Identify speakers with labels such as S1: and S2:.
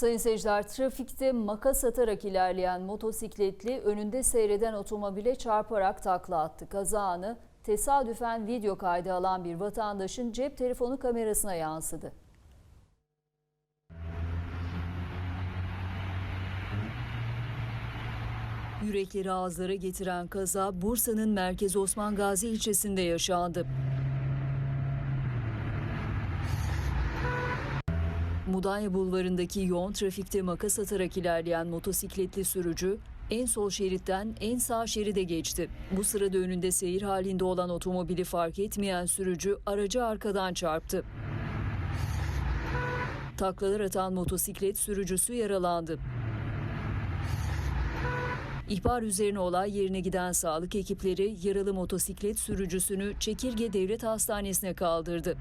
S1: Sayın seyirciler, trafikte makas atarak ilerleyen motosikletli önünde seyreden otomobile çarparak takla attı. Kaza anı tesadüfen video kaydı alan bir vatandaşın cep telefonu kamerasına yansıdı. Yürekleri ağızlara getiren kaza Bursa'nın Merkez Osman Gazi ilçesinde yaşandı. Mudanya Bulvarı'ndaki yoğun trafikte makas atarak ilerleyen motosikletli sürücü en sol şeritten en sağ şeride geçti. Bu sırada önünde seyir halinde olan otomobili fark etmeyen sürücü aracı arkadan çarptı. Taklalar atan motosiklet sürücüsü yaralandı. İhbar üzerine olay yerine giden sağlık ekipleri yaralı motosiklet sürücüsünü Çekirge Devlet Hastanesi'ne kaldırdı.